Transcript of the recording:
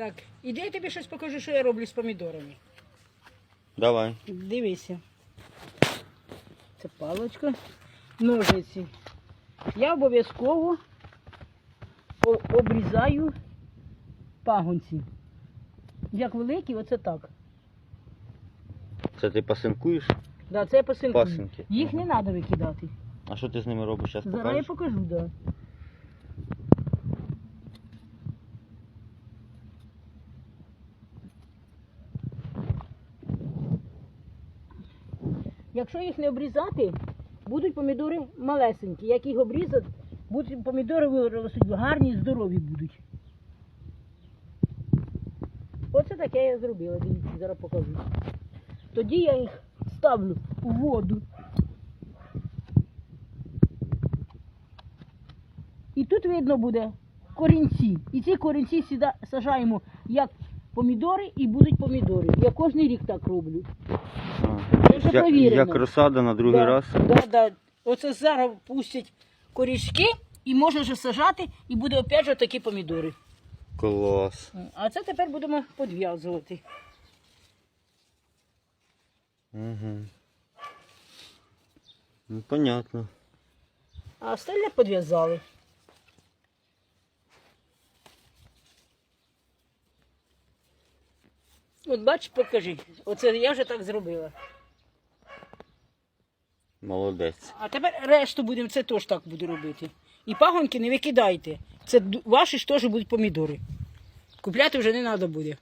Так, іди я тобі щось покажу, що я роблю з помідорами. Давай. Дивися. Це паличка, ножиці. Я обов'язково обрізаю пагонці. Як великі, оце так. Це ти пасинкуєш? Да, це пасинки. Пасинки. Їх не треба викидати. А що ти з ними робиш? Зараз Зараз я покажу, да. Якщо їх не обрізати, будуть помідори малесенькі. Як їх обрізати, будуть помідори виростуть гарні, здорові будуть. Оце таке я зробила, дивіться, зараз покажу. Тоді я їх ставлю у воду. І тут видно буде корінці. І ці корінці сажаємо як помідори і будуть помідори. Я кожен рік так роблю. Це вже Як, провірено. як розсада на другий да, раз. Да, да. Оце зараз пустять корішки і можна вже сажати, і буде опять же такі помідори. Клас. А це тепер будемо подв'язувати. Угу. Ну, понятно. А остальне подв'язали. От бач, покажи. Оце я вже так зробила. Молодець. А тепер решту будемо це теж так буду робити. І пагонки не викидайте. Це ваші ж теж будуть помідори. Купляти вже не треба буде.